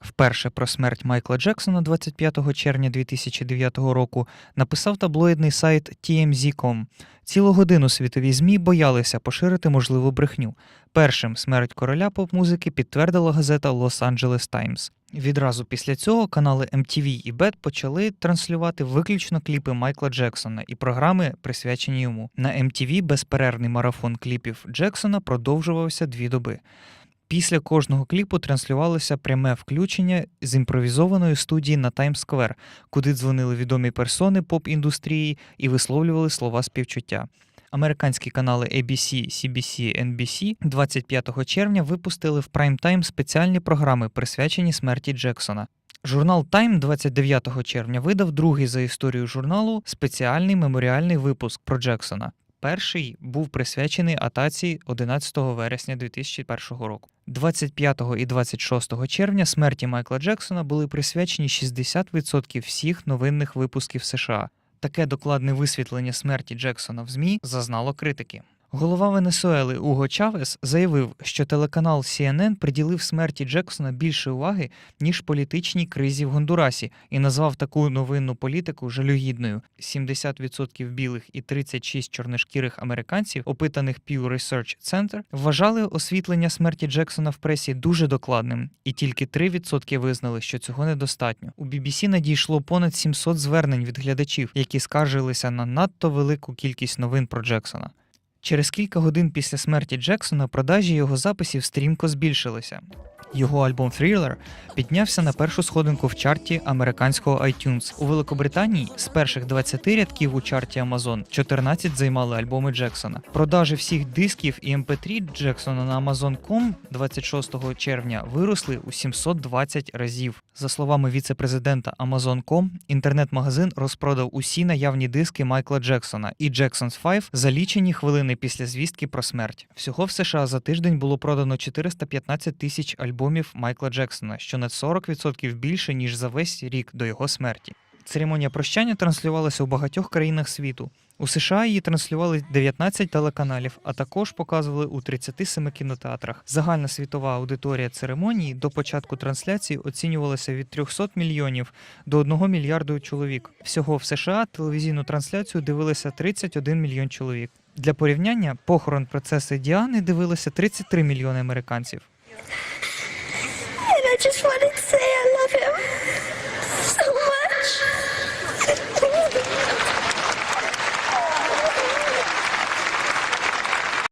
Вперше про смерть Майкла Джексона 25 червня 2009 року написав таблоїдний сайт TMZ.com. Цілу годину світові ЗМІ боялися поширити можливу брехню. Першим смерть короля поп-музики підтвердила газета Los Angeles Times. Відразу після цього канали MTV і BET почали транслювати виключно кліпи Майкла Джексона і програми, присвячені йому. На MTV безперервний марафон кліпів Джексона продовжувався дві доби. Після кожного кліпу транслювалося пряме включення з імпровізованої студії на Таймс-сквер, куди дзвонили відомі персони поп-індустрії і висловлювали слова співчуття. Американські канали ABC, CBC, NBC 25 червня випустили в прайм-тайм спеціальні програми, присвячені смерті Джексона. Журнал Time 29 червня видав другий за історію журналу спеціальний меморіальний випуск про Джексона. Перший був присвячений атаці 11 вересня 2001 року. 25 і 26 червня смерті Майкла Джексона були присвячені 60% всіх новинних випусків США. Таке докладне висвітлення смерті Джексона в ЗМІ зазнало критики. Голова Венесуели Уго Чавес заявив, що телеканал CNN приділив смерті Джексона більше уваги, ніж політичній кризі в Гондурасі, і назвав таку новинну політику жалюгідною. 70% білих і 36 чорношкірих американців, опитаних Pew Research Center, вважали освітлення смерті Джексона в пресі дуже докладним, і тільки 3% визнали, що цього недостатньо. У BBC надійшло понад 700 звернень від глядачів, які скаржилися на надто велику кількість новин про Джексона. Через кілька годин після смерті Джексона продажі його записів стрімко збільшилися. Його альбом Thriller піднявся на першу сходинку в чарті американського iTunes. У Великобританії з перших 20 рядків у чарті Amazon 14 займали альбоми Джексона. Продажі всіх дисків і MP3 Джексона на Amazon.com 26 червня виросли у 720 разів. За словами віце-президента Amazon.com, інтернет-магазин розпродав усі наявні диски Майкла Джексона і Jackson's 5 за лічені хвилини після звістки про смерть. Всього в США за тиждень було продано 415 тисяч альбомів Майкла Джексона, що на 40% більше ніж за весь рік до його смерті. Церемонія прощання транслювалася у багатьох країнах світу. У США її транслювали 19 телеканалів, а також показували у 37 кінотеатрах. Загальна світова аудиторія церемонії до початку трансляції оцінювалася від 300 мільйонів до 1 мільярду чоловік. Всього в США телевізійну трансляцію дивилися 31 мільйон чоловік. Для порівняння похорон принцеси Діани дивилися 33 мільйони американців. just wanted